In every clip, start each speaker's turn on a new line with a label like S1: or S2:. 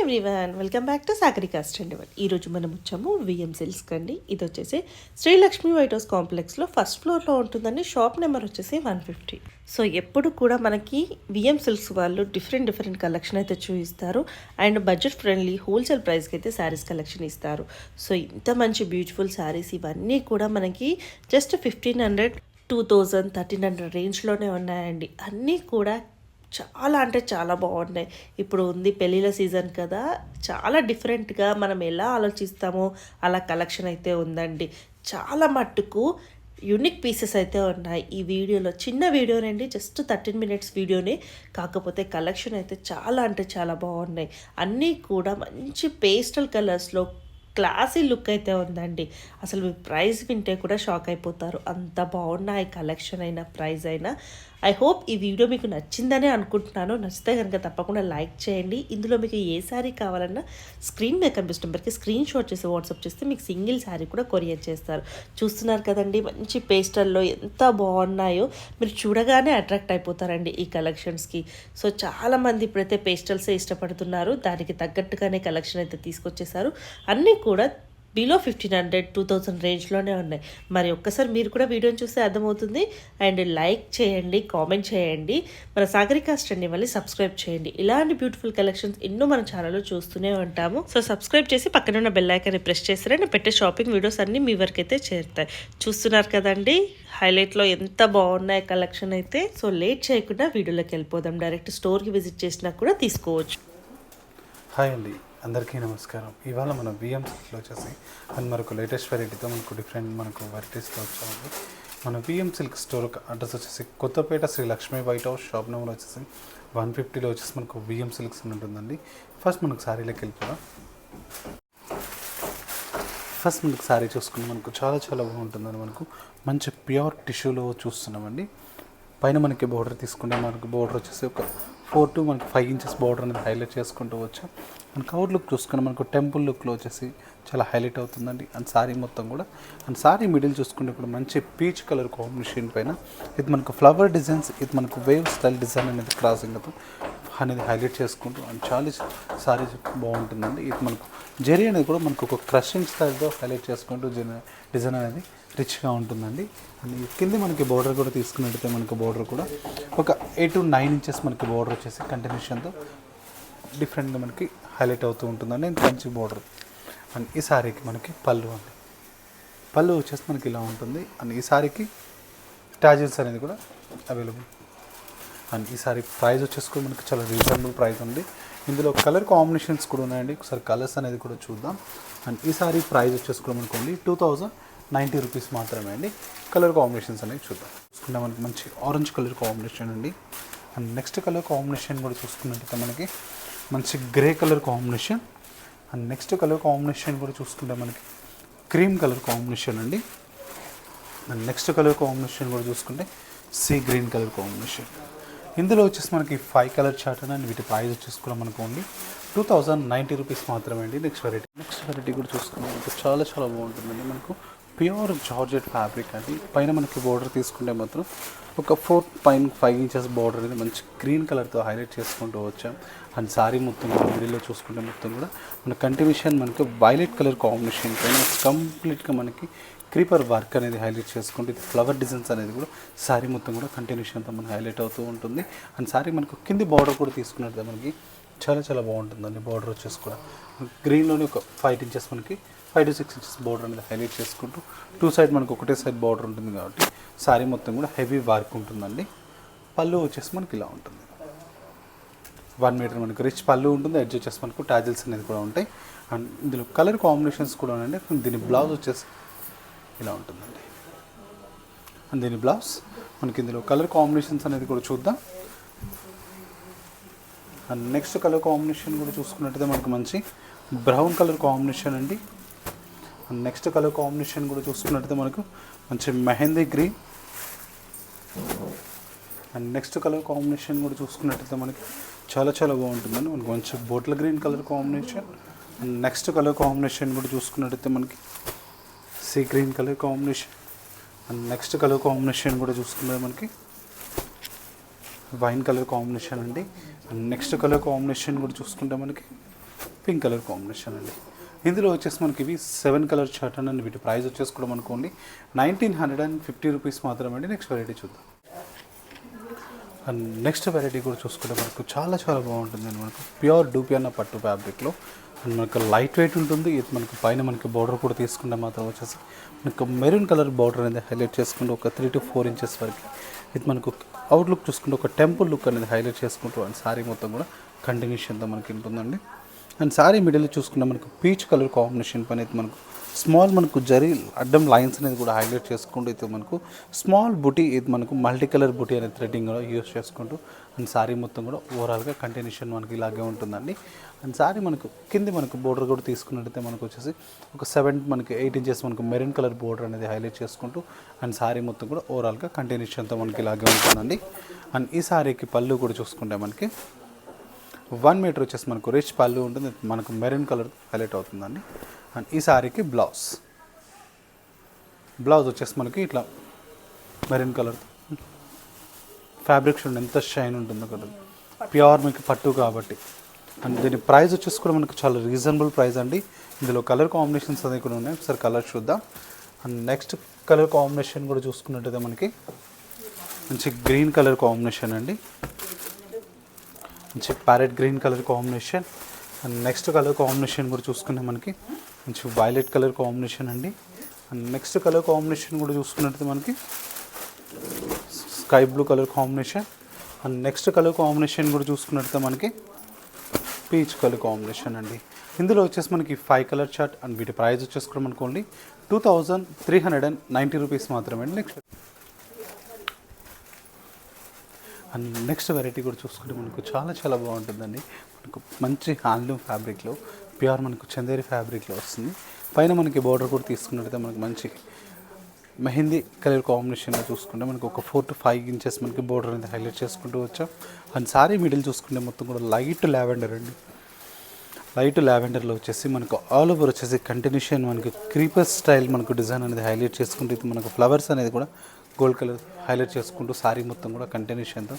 S1: Everyone welcome back to Sagarika stand ఈరోజు మనం వచ్చాము విఎం సిల్క్ అండి. ఇది వచ్చేసి శ్రీలక్ష్మి వైట్ హౌస్ కాంప్లెక్స్లో ఫస్ట్ ఫ్లోర్లో ఉంటుందండి. షాప్ నెంబర్ వచ్చేసి వన్ ఫిఫ్టీ సో ఎప్పుడు కూడా మనకి విఎం సిల్క్స్ వాళ్ళు డిఫరెంట్ డిఫరెంట్ కలెక్షన్ అయితే చూపిస్తారు. అండ్ బడ్జెట్ ఫ్రెండ్లీ హోల్సేల్ ప్రైస్కి అయితే శారీస్ కలెక్షన్ ఇస్తారు. సో ఇంత మంచి బ్యూటిఫుల్ శారీస్ ఇవన్నీ కూడా మనకి just fifteen hundred two thousand thirteen hundred రేంజ్లోనే ఉన్నాయండి. అన్నీ కూడా చాలా అంటే చాలా బాగున్నాయి. ఇప్పుడు ఉంది పెళ్ళిళ్ళ సీజన్ కదా. చాలా డిఫరెంట్గా మనం ఎలా ఆలోచిస్తామో అలా కలెక్షన్ అయితే ఉందండి. చాలా మట్టుకు యూనిక్ పీసెస్ అయితే ఉన్నాయి. ఈ వీడియోలో చిన్న వీడియోనండి జస్ట్ థర్టీన్ మినిట్స్ వీడియోనే. కాకపోతే కలెక్షన్ అయితే చాలా అంటే చాలా బాగున్నాయి. అన్నీ కూడా మంచి పేస్టల్ కలర్స్లో క్లాసీ లుక్ అయితే ఉందండి. అసలు మీ ప్రైస్ వింటే కూడా షాక్ అయిపోతారు. అంత బాగున్నాయి కలెక్షన్ అయినా ప్రైస్ అయినా. ఐ హోప్ ఈ వీడియో మీకు నచ్చిందనే అనుకుంటున్నాను. నచ్చితే కనుక తప్పకుండా లైక్ చేయండి. ఇందులో మీకు ఏ శారీ కావాలన్నా స్క్రీన్ మీద కనిపిస్తున్న నెంబర్కి స్క్రీన్ షాట్ చేసి వాట్సాప్ చేస్తే మీకు సింగిల్ శారీ కూడా కొరియర్ చేస్తారు. చూస్తున్నారు కదండి మంచి పేస్టల్లో ఎంత బాగున్నాయో. మీరు చూడగానే అట్రాక్ట్ అయిపోతారండి ఈ కలెక్షన్స్కి. సో చాలామంది ఇప్పుడైతే పేస్టల్సే ఇష్టపడుతున్నారు. దానికి తగ్గట్టుగానే కలెక్షన్ అయితే తీసుకొచ్చేసారు. అన్నీ కూడా below fifteen hundred two thousand రేంజ్లోనే ఉన్నాయి. మరి ఒక్కసారి మీరు కూడా వీడియోని చూస్తే అర్థమవుతుంది. అండ్ లైక్ చేయండి కామెంట్ చేయండి. మన సాగరికా స్టండి మళ్ళీ సబ్స్క్రైబ్ చేయండి. ఇలాంటి బ్యూటిఫుల్ కలెక్షన్స్ ఎన్నో మన ఛానల్లో చూస్తూనే ఉంటాము. సో సబ్స్క్రైబ్ చేసి పక్కన ఉన్న బెల్ ఐకాన్ని ప్రెస్ చేస్తారే నేను పెట్టే షాపింగ్ వీడియోస్ అన్నీ మీ వరకు అయితే చేరుతాయి. చూస్తున్నారు కదండి హైలైట్లో ఎంత బాగున్నాయి కలెక్షన్ అయితే. సో లేట్ చేయకుండా వీడియోలోకి వెళ్ళిపోదాం. డైరెక్ట్ స్టోర్కి విజిట్ చేసినా కూడా తీసుకోవచ్చు.
S2: హాయ్ అండి అందరికీ నమస్కారం. ఇవాళ మన బిఎం సిల్క్లో వచ్చేసి అండ్ మనకు లేటెస్ట్ వెరైటీతో మనకు డిఫరెంట్ మనకు వెరైటీస్తో వచ్చామండి మన బిఎం సిల్క్ స్టోర్ అడ్రస్ వచ్చేసి Kothapet Sri Lakshmi white house shop number వచ్చేసి వన్ ఫిఫ్టీలో వచ్చేసి మనకు బిఎం సిల్క్స్ ఉంటుందండి. ఫస్ట్ మనకు శారీలోకి వెళ్ళిపోదాం. ఫస్ట్ మనకు శారీ చూసుకుని మనకు చాలా చాలా బాగుంటుందండి మనకు. మంచి ప్యూర్ టిష్యూలో చూస్తున్నామండి. పైన మనకి బోర్డర్ తీసుకుంటే మనకు బోర్డర్ వచ్చేసి ఒక ఫోర్ టు మనకి ఫైవ్ ఇంచెస్ బోర్డర్ అనేది హైలైట్ చేసుకుంటూ వచ్చాం. మన కవర్ లుక్ చూసుకుని మనకు టెంపుల్ లుక్లో వచ్చేసి చాలా హైలైట్ అవుతుందండి. అండ్ సారీ మొత్తం కూడా. అండ్ సారీ మిడిల్ చూసుకుంటే ఇప్పుడు మంచి పీచ్ కలర్ కాంబినేషన్ పైన ఇది మనకు ఫ్లవర్ డిజైన్స్ ఇది మనకు వేవ్ స్టైల్ డిజైన్ అనేది క్రాసింగ్ అనేది హైలైట్ చేసుకుంటూ అండ్ చాలా సారీ బాగుంటుందండి. ఇది మనకు జెరీ అనేది కూడా మనకు ఒక క్రషింగ్ స్టైల్తో హైలైట్ చేసుకుంటూ డిజైన్ అనేది రిచ్గా ఉంటుందండి. అండ్ కింద మనకి బోర్డర్ కూడా తీసుకున్నట్టయితే మనకి బోర్డర్ కూడా ఒక ఎయిట్ టు నైన్ ఇంచెస్ మనకి బోర్డర్ వచ్చేసి కంటిన్యూషన్తో డిఫరెంట్గా మనకి హైలైట్ అవుతూ ఉంటుందండి. ఇంత మంచి బోర్డర్. అండ్ ఈ సారీకి మనకి పళ్ళు అండి. పళ్ళు వచ్చేసి మనకి ఇలా ఉంటుంది. అండ్ ఈ సారీకి టాజిల్స్ అనేది కూడా అవైలబుల్. అండ్ ఈ సారీ ప్రైస్ వచ్చేసి కూడా మనకి చాలా రీజనబుల్ ప్రైస్ ఉంది ఇందులో కలర్ కాంబినేషన్స్ కూడా ఉన్నాయండి. ఒకసారి కలర్స్ అనేది కూడా చూద్దాం. అండ్ ఈ సారీ ప్రైస్ వచ్చేసి కూడా మనకు only two thousand ninety rupees మాత్రమే అండి. కలర్ కాంబినేషన్స్ అనేవి చూద్దాం. చూసుకుంటే మనకి మంచి ఆరెంజ్ కలర్ కాంబినేషన్ అండి. అండ్ నెక్స్ట్ కలర్ కాంబినేషన్ కూడా చూసుకున్నట్టయితే మనకి మంచి grey colour combination. And next colour combination కూడా చూసుకుంటే మనకి క్రీమ్ కలర్ కాంబినేషన్ అండి. అండ్ నెక్స్ట్ కలర్ కాంబినేషన్ కూడా చూసుకుంటే సీ గ్రీన్ కలర్ కాంబినేషన్. ఇందులో వచ్చేసి మనకి ఫైవ్ కలర్ చార్ట్ అండ్ వీటి ప్రైస్ వచ్చేసి కూడా మనకు only two thousand ninety rupees మాత్రమే అండి. Next variety. నెక్స్ట్ వెరైటీ కూడా చూసుకుంటే మనకు చాలా చాలా బాగుంటుందండి. మనకు ప్యూర్ జార్జెట్ ఫ్యాబ్రిక్ అండి. పైన మనకి బోర్డర్ తీసుకుంటే మాత్రం ఒక ఫోర్ పైన ఫైవ్ ఇంచెస్ బార్డర్ అనేది మంచి గ్రీన్ కలర్తో హైలైట్ చేసుకుంటూ వచ్చాం. అండ్ శారీ మొత్తం కూడా మిడిల్లో చూసుకుంటే మొత్తం కూడా మన కంటిన్యూషన్ మనకి వైలెట్ కలర్ కాంబినేషన్ పైన కంప్లీట్గా మనకి క్రీపర్ వర్క్ అనేది హైలైట్ చేసుకుంటూ ఇది ఫ్లవర్ డిజైన్స్ అనేది కూడా శారీ మొత్తం కూడా కంటిన్యూషన్తో మనకి హైలైట్ అవుతూ ఉంటుంది. అండ్ సారీ మనకు కింది బార్డర్ కూడా తీసుకున్నట్టు మనకి చాలా చాలా బాగుంటుందండి బార్డర్ వచ్చేసి కూడా. గ్రీన్లోనే ఒక ఫైవ్ ఇంచెస్ మనకి five to six inches border అనేది హైలైట్ చేసుకుంటూ టూ సైడ్ మనకు ఒకటే సైడ్ బార్డర్ ఉంటుంది కాబట్టి శారీ మొత్తం కూడా హెవీ వర్క్ ఉంటుందండి. పళ్ళు వచ్చేసి మనకి ఇలా ఉంటుంది. వన్ మీటర్ మనకు రిచ్ పళ్ళు ఉంటుంది. ఎడ్జ్ వచ్చేసి మనకు టాజిల్స్ అనేది కూడా ఉంటాయి. అండ్ ఇందులో కలర్ కాంబినేషన్స్ కూడా ఉన్నాయండి. దీని బ్లౌజ్ వచ్చేసి ఇలా ఉంటుందండి. అండ్ దీని బ్లౌజ్ మనకి ఇందులో కలర్ కాంబినేషన్స్ అనేది కూడా చూద్దాం. అండ్ నెక్స్ట్ కలర్ కాంబినేషన్ కూడా చూసుకున్నట్టయితే మనకు మంచి బ్రౌన్ కలర్ కాంబినేషన్ అండి. నెక్స్ట్ కలర్ కాంబినేషన్ కూడా చూసుకున్నట్టయితే మనకు మంచి mehndi green and next colour combination కూడా చూసుకున్నట్టయితే మనకి చాలా చాలా బాగుంటుందండి. మనకి మంచి bottle green colour combination and next colour combination కూడా చూసుకున్నట్టయితే మనకి sea green colour combination and next colour combination కూడా చూసుకున్నది మనకి వైన్ కలర్ కాంబినేషన్ అండి. అండ్ నెక్స్ట్ కలర్ కాంబినేషన్ కూడా చూసుకుంటే మనకి పింక్ కలర్ కాంబినేషన్ అండి. ఇందులో వచ్చేసి మనకి ఇవి సెవెన్ కలర్ షర్ట్ అండి. వీటి ప్రైస్ వచ్చేసి కూడా మనకు only nineteen hundred and fifty rupees మాత్రమే అండి. నెక్స్ట్ వెరైటీ చూద్దాం. అండ్ నెక్స్ట్ వెరైటీ కూడా చూసుకుంటే మనకు చాలా చాలా బాగుంటుంది మనకు. ప్యూర్ డూపి అన్న పట్టు ఫ్యాబ్రిక్లో. అండ్ మనకు లైట్ వెయిట్ ఉంటుంది. ఇది మనకు పైన మనకి బార్డర్ కూడా తీసుకుంటే మాత్రం వచ్చేసి మనకు మెరూన్ కలర్ బార్డర్ అనేది హైలైట్ చేసుకుంటూ ఒక త్రీ టు ఫోర్ ఇంచెస్ వరకు. ఇది మనకు అవుట్లుక్ చూసుకుంటే ఒక టెంపుల్ లుక్ అనేది హైలైట్ చేసుకుంటూ అండ్ సారీ మొత్తం కూడా కంటిన్యూషన్తో మనకి ఉంటుందండి. అండ్ సారీ మిడిల్ చూసుకుంటే మనకు పీచ్ కలర్ కాంబినేషన్ పని అయితే మనకు స్మాల్ మనకు జరీ అడ్డం లైన్స్ అనేది కూడా హైలైట్ చేసుకుంటూ అయితే మనకు స్మాల్ బుటీ ఇది మనకు మల్టీ కలర్ బుటీ అనే థ్రెడ్డింగ్ కూడా యూస్ చేసుకుంటూ అండ్ సారీ మొత్తం కూడా ఓవరాల్గా కంటిన్యూషన్ మనకి ఇలాగే ఉంటుందండి. అండ్ సారీ మనకు కింది మనకు బోర్డర్ కూడా తీసుకున్నట్టయితే మనకు వచ్చేసి ఒక సెవెన్ మనకి ఎయిట్ ఇంచెస్ మనకు మెరూన్ కలర్ బోర్డర్ అనేది హైలైట్ చేసుకుంటూ అండ్ సారీ మొత్తం కూడా ఓవరాల్గా కంటిన్యూషన్తో మనకి ఇలాగే ఉంటుందండి. అండ్ ఈ సారీకి పళ్ళు కూడా చూసుకుంటే మనకి వన్ మీటర్ వచ్చేసి మనకు రిచ్ పళ్ళు ఉంటుంది మనకు మెరూన్ కలర్ హైలైట్ అవుతుందండి. అండ్ ఈ సారీకి బ్లౌజ్. బ్లౌజ్ వచ్చేసి మనకి ఇట్లా మెరూన్ కలర్. ఫ్యాబ్రిక్ చూడండి ఎంత షైన్ ఉంటుందో కదా. ప్యూర్ మీకు పట్టు కాబట్టి. అండ్ దీని ప్రైస్ వచ్చేసి కూడా మనకు చాలా రీజనబుల్ ప్రైస్ అండి. ఇందులో కలర్ కాంబినేషన్స్ అనేవి కూడా ఉన్నాయి. ఒకసారి కలర్ చూద్దాం. అండ్ నెక్స్ట్ కలర్ కాంబినేషన్ కూడా చూసుకున్నట్టయితే మనకి మంచి గ్రీన్ కలర్ కాంబినేషన్ అండి. మంచి parrot green colour combination. And next colour combination కూడా చూసుకుంటే మనకి మంచి వైలెట్ కలర్ కాంబినేషన్ అండి. అండ్ నెక్స్ట్ కలర్ కాంబినేషన్ కూడా చూసుకున్నట్టు మనకి sky blue colour combination. And next colour combination కూడా చూసుకున్నట్టు మనకి పీచ్ కలర్ కాంబినేషన్ అండి. ఇందులో వచ్చేసి మనకి ఫైవ్ కలర్ చార్ట్ అండ్ వీటి ప్రైస్ వచ్చేసి కూడా two thousand three hundred and ninety rupees మాత్రమే అండి. నెక్స్ట్ అండ్ నెక్స్ట్ వెరైటీ కూడా చూసుకుంటే మనకు చాలా చాలా బాగుంటుందండి. మనకు మంచి హ్యాండ్లూమ్ ఫ్యాబ్రిక్లో ప్యూర్ మనకు చందేరి ఫ్యాబ్రిక్లో వస్తుంది. పైన మనకి బార్డర్ కూడా తీసుకున్నట్టయితే మనకు మంచి మెహందీ కలర్ కాంబినేషన్లో చూసుకుంటే మనకు ఒక ఫోర్ టు ఫైవ్ ఇంచెస్ మనకి బోర్డర్ అనేది హైలైట్ చేసుకుంటూ వచ్చాం. అండ్ సారీ మిడిల్ చూసుకుంటే మొత్తం కూడా లైట్ లావెండర్ అండి. లైట్ లావెండర్లో వచ్చేసి మనకు ఆల్ ఓవర్ వచ్చేసి కంటిన్యూషన్ మనకి క్రీపర్ స్టైల్ మనకు డిజైన్ అనేది హైలైట్ చేసుకుంటూ మనకు ఫ్లవర్స్ అనేది కూడా గోల్డ్ కలర్ హైలైట్ చేసుకుంటూ సారీ మొత్తం కూడా కంటిన్యూషన్తో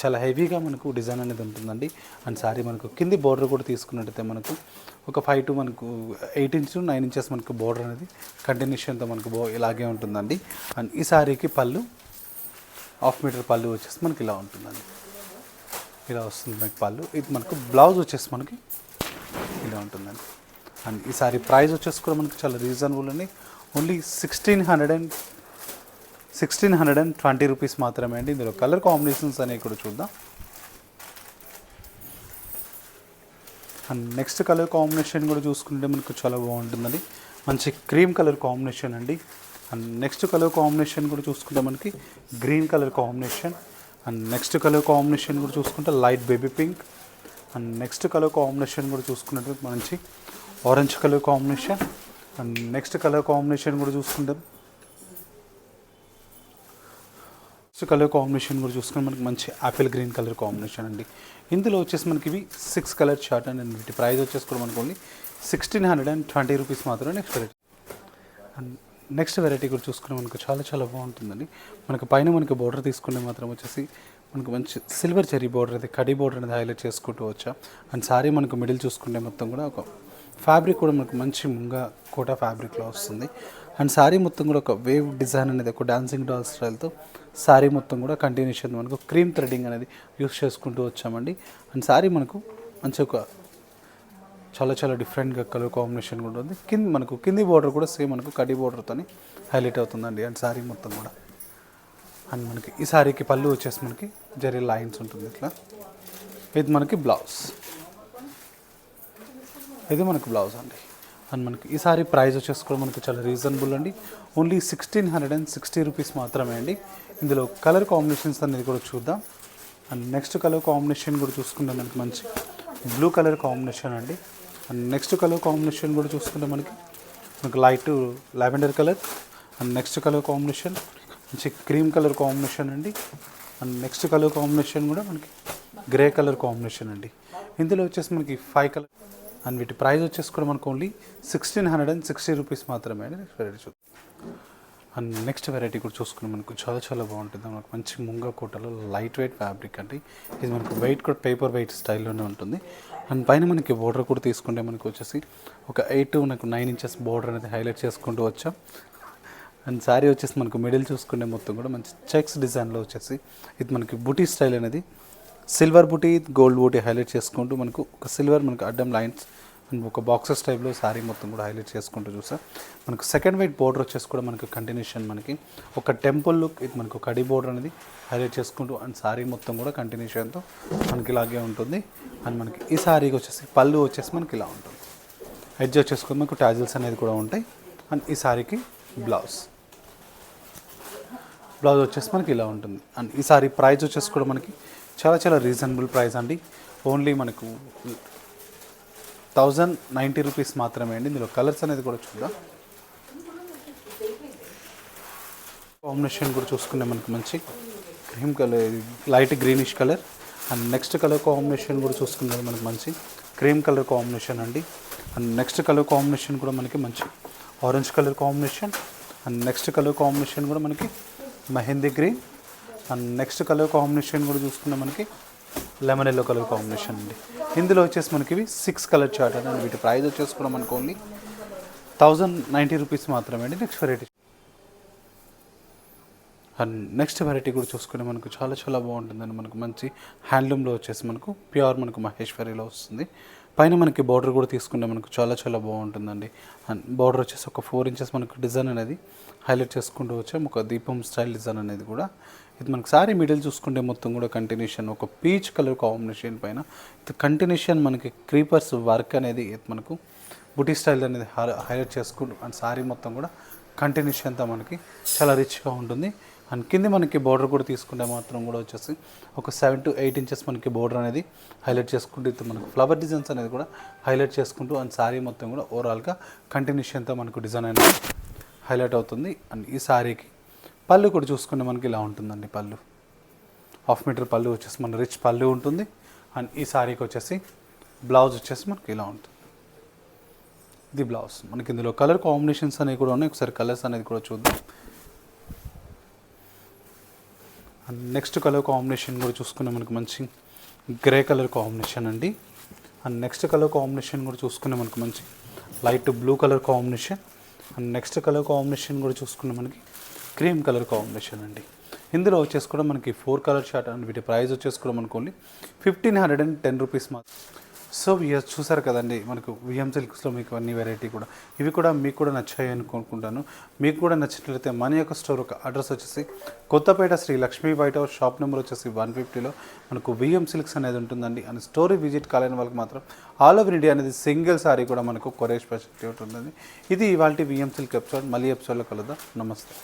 S2: చాలా హెవీగా మనకు డిజైన్ అనేది ఉంటుందండి. అండ్ సారీ మనకు కింది బార్డర్ కూడా తీసుకున్నట్టయితే మనకు ఒక ఫైవ్ టు మనకు eight inch to nine inches మనకు బార్డర్ అనేది కంటిన్యూషన్తో మనకు బో ఇలాగే ఉంటుందండి. అండ్ ఈ సారీకి పళ్ళు హాఫ్ మీటర్ పళ్ళు వచ్చేసి మనకి ఇలా ఉంటుందండి. ఇలా వస్తుంది మనకి పళ్ళు. ఇది మనకు బ్లౌజ్ వచ్చేసి మనకి ఇలా ఉంటుందండి. అండ్ ఈ సారీ ప్రైస్ వచ్చేసి కూడా మనకి చాలా రీజనబుల్ అండి. Only sixteen hundred and sixteen hundred and twenty rupees మాత్రమే అండి. ఇందులో కలర్ కాంబినేషన్స్ అనేవి కూడా చూద్దాం. అండ్ నెక్స్ట్ కలర్ కాంబినేషన్ కూడా చూసుకుంటే మనకు చాలా బాగుంటుందండి. మంచి క్రీమ్ కలర్ కాంబినేషన్ అండి. అండ్ నెక్స్ట్ కలర్ కాంబినేషన్ కూడా చూసుకుంటే మనకి green colour combination. And next colour combination కూడా చూసుకుంటే light baby pink. And next colour combination కూడా చూసుకున్నట్టు మంచి orange colour combination. And next colour combination కూడా చూసుకుంటే సో కలర్ కాంబినేషన్ కూడా చూసుకుని మనకి మంచి యాపిల్ గ్రీన్ కలర్ కాంబినేషన్ అండి. ఇందులో వచ్చేసి మనకి ఇవి సిక్స్ కలర్ షార్ట్ అండ్ వీటి ప్రైస్ వచ్చేసి కూడా మనకు only sixteen hundred and twenty rupees మాత్రమే next variety and next variety కూడా చూసుకుని మనకు చాలా చాలా బాగుంటుందండి. మనకు పైన మనకి బోర్డర్ తీసుకుంటే మాత్రం వచ్చేసి మనకు మంచి సిల్వర్ చెరీ బోర్డర్ అయితే కడీ బోర్డర్ అనేది హైలైట్ చేసుకుంటూ వచ్చా. అండ్ సారీ మనకు మిడిల్ చూసుకుంటే మొత్తం కూడా ఒక ఫ్యాబ్రిక్ కూడా మనకు మంచి ముంగ కోటా ఫ్యాబ్రిక్లో వస్తుంది. అండ్ శారీ మొత్తం కూడా ఒక వేవ్ డిజైన్ అనేది ఒక డాన్సింగ్ డాల్ స్టైల్తో శారీ మొత్తం కూడా కంటిన్యూషన్ మనకు క్రీమ్ థ్రెడ్డింగ్ అనేది యూస్ చేసుకుంటూ వచ్చామండి. అండ్ సారీ మనకు మంచి ఒక చాలా చాలా డిఫరెంట్గా కలర్ కాంబినేషన్ కూడా ఉంది. కింద మనకు కింది బోర్డర్ కూడా సేమ్ మనకు కడి బోర్డర్తో హైలైట్ అవుతుందండి. అండ్ శారీ మొత్తం కూడా. అండ్ మనకి ఈ శారీకి పళ్ళు వచ్చేసి మనకి జరీ లైన్స్ ఉంటుంది ఇట్లా. ఇది మనకి బ్లౌజ్ ఇది మనకు బ్లౌజ్ అండి. అండ్ మనకి ఈసారి ప్రైస్ వచ్చేసి కూడా మనకి చాలా రీజనబుల్ అండి. Only sixteen hundred and sixty rupees మాత్రమే అండి. ఇందులో కలర్ కాంబినేషన్స్ అనేది కూడా చూద్దాం. అండ్ నెక్స్ట్ కలర్ కాంబినేషన్ కూడా చూసుకుంటే మనకి మంచి బ్లూ కలర్ కాంబినేషన్ అండి. అండ్ నెక్స్ట్ కలర్ కాంబినేషన్ కూడా చూసుకుంటే మనకి మనకి light lavender colour and next colour combination మంచి క్రీమ్ కలర్ కాంబినేషన్ అండి. అండ్ నెక్స్ట్ కలర్ కాంబినేషన్ కూడా మనకి గ్రే కలర్ కాంబినేషన్ అండి. ఇందులో వచ్చేసి మనకి ఫైవ్ కలర్ అండ్ వీటి ప్రైస్ వచ్చేసి కూడా మనకు only sixteen hundred and sixty rupees మాత్రమే అండి. నెక్స్ట్ వెరైటీ చూద్దాం. అండ్ నెక్స్ట్ వెరైటీ కూడా చూసుకుని మనకు చాలా చాలా బాగుంటుంది. మనకు మంచి ముంగ కోటలో లైట్ వెయిట్ ఫ్యాబ్రిక్ అండి. ఇది మనకు వెయిట్ కూడా పేపర్ వెయిట్ స్టైల్లోనే ఉంటుంది. అండ్ పైన మనకి బోర్డర్ కూడా తీసుకుంటే మనకు వచ్చేసి ఒక ఎయిట్ మనకు నైన్ ఇంచెస్ బోర్డర్ అనేది హైలైట్ చేసుకుంటూ వచ్చాం. అండ్ శారీ వచ్చేసి మనకు మిడిల్ చూసుకునే మొత్తం కూడా మంచి చెక్స్ డిజైన్లో వచ్చేసి ఇది మనకి బుటీ స్టైల్ అనేది సిల్వర్ బుటీ గోల్డ్ బూటీ హైలైట్ చేసుకుంటూ మనకు ఒక సిల్వర్ మనకు అడ్డం లైన్స్ అండ్ ఒక బాక్సెస్ టైప్లో శారీ మొత్తం కూడా హైలైట్ చేసుకుంటూ చూసా. మనకు సెకండ్ వైట్ బోర్డర్ వచ్చేసి కూడా మనకు కంటిన్యూషన్ మనకి. ఒక టెంపుల్ లుక్ ఇది మనకు కడి బోర్డర్ అనేది హైలైట్ చేసుకుంటూ అండ్ శారీ మొత్తం కూడా కంటిన్యూషన్తో మనకి ఇలాగే ఉంటుంది. అండ్ మనకి ఈ శారీకి వచ్చేసి పళ్ళు వచ్చేసి మనకి ఇలా ఉంటుంది. ఎడ్జ్ వచ్చేసుకుని మనకు టాజిల్స్ అనేది కూడా ఉంటాయి. అండ్ ఈ శారీకి బ్లౌజ్ బ్లౌజ్ వచ్చేసి మనకి ఇలా ఉంటుంది. అండ్ ఈ సారీ ప్రైస్ వచ్చేసి కూడా మనకి చాలా చాలా రీజనబుల్ ప్రైస్ అండి. ఓన్లీ మనకు థౌజండ్ నైంటీ రూపీస్ మాత్రమే అండి. ఇందులో కలర్స్ అనేది కూడా చూద్దాం. కాంబినేషన్ కూడా చూసుకునే మనకి మంచి cream colour light greenish colour and next colour combination కూడా చూసుకున్నది మనకి మంచి క్రీమ్ కలర్ కాంబినేషన్ అండి. అండ్ నెక్స్ట్ కలర్ కాంబినేషన్ కూడా మనకి మంచి orange colour combination and next colour combination కూడా మనకి mehndi green and next colour combination కూడా చూసుకుంటే మనకి లెమన్ ఎల్లో కలర్ కాంబినేషన్ అండి. ఇందులో వచ్చేసి మనకి ఇవి సిక్స్ కలర్ చార్ట్ అండి. వీటి ప్రైస్ వచ్చేసి కూడా మనకు ఓన్లీ థౌజండ్ నైంటీ రూపీస్ మాత్రమే అండి. Next variety. And next variety కూడా చూసుకుంటే మనకు చాలా చాలా బాగుంటుందండి. మనకు మంచి హ్యాండ్లూమ్లో వచ్చేసి మనకు ప్యూర్ మనకు మహేశ్వరిలో వస్తుంది. పైన మనకి బార్డర్ కూడా తీసుకుంటే మనకు చాలా చాలా బాగుంటుందండి. అండ్ బార్డర్ వచ్చేసి ఒక ఫోర్ ఇంచెస్ మనకు డిజైన్ అనేది హైలైట్ చేసుకుంటూ వచ్చాము ఒక దీపం స్టైల్ డిజైన్ అనేది కూడా ఇది మనకు సారీ మిడిల్ చూసుకుంటే మొత్తం కూడా కంటిన్యూషన్ ఒక పీచ్ కలర్ కాంబినేషన్ పైన. ఇది కంటిన్యూషన్ మనకి క్రీపర్స్ వర్క్ అనేది మనకు. బుటీ స్టైల్ అనేది హైలైట్ చేసుకుంటూ అండ్ సారీ మొత్తం కూడా కంటిన్యూషన్ అంతా మనకి చాలా రిచ్గా ఉంటుంది. అండ్ కింద మనకి బార్డర్ కూడా తీసుకుంటే మాత్రం కూడా వచ్చేసి ఒక సెవెన్ టు ఎయిట్ ఇంచెస్ మనకి బార్డర్ అనేది హైలైట్ చేసుకుంటూ ఇది మనకు ఫ్లవర్ డిజైన్స్ అనేది కూడా హైలైట్ చేసుకుంటూ అండ్ శారీ మొత్తం కూడా ఓవరాల్గా కంటిన్యూషన్తో అంతా మనకు డిజైన్ అనేది హైలైట్ అవుతుంది. అండ్ ఈ శారీకి పళ్ళు కూడా చూసుకుంటే మనకి ఇలా ఉంటుందండి పళ్ళు. హాఫ్ మీటర్ పళ్ళు వచ్చేసి మన రిచ్ పళ్ళు ఉంటుంది. అండ్ ఈ శారీకి వచ్చేసి బ్లౌజ్ వచ్చేసి మనకి ఇలా ఉంటుంది. ఇది బ్లౌజ్. మనకి ఇందులో కలర్ కాంబినేషన్స్ అనేవి కూడా ఉన్నాయి. ఒకసారి కలర్స్ అనేది కూడా చూద్దాం. అండ్ నెక్స్ట్ కలర్ కాంబినేషన్ కూడా చూసుకున్నాం మనకు మంచి గ్రే కలర్ కాంబినేషన్ అండి. అండ్ నెక్స్ట్ కలర్ కాంబినేషన్ కూడా చూసుకున్నాం మనకు మంచి light blue colour combination. And next colour combination కూడా చూసుకున్నాం మనకి క్రీమ్ కలర్ కాంబినేషన్ అండి. ఇందులో వచ్చేసి కూడా మనకి ఫోర్ కలర్ షార్ట్ అండ్ వీటి ప్రైస్ వచ్చేసి కూడా మనకు only fifteen hundred and ten rupees మాత్రం. సో ఇయర్ చూసారు కదండి మనకు విఎం సిల్క్స్లో మీకు అన్ని వెరైటీ కూడా. ఇవి కూడా మీకు కూడా నచ్చాయి అని కోరుకుంటాను మీకు కూడా నచ్చినట్లయితే మన యొక్క స్టోర్ ఒక అడ్రస్ వచ్చేసి Kothapet Sri Lakshmi white house shop number వచ్చేసి వన్ ఫిఫ్టీలో. మనకు విఎం సిల్క్స్ అనేది ఉంటుందండి. అండ్ స్టోరీ విజిట్ కాలేని వాళ్ళకి మాత్రం ఆల్ ఓవర్ ఇండియా అనేది సింగిల్ సారీ కూడా మనకు కొరేజ్ స్పెషాలిటీ ఉంటుంది ఇది ఇవాళ విఎం సిల్క్ ఎపిసోడ్. మళ్ళీ ఎపిసోడ్లో కలుద్దాం. నమస్తే.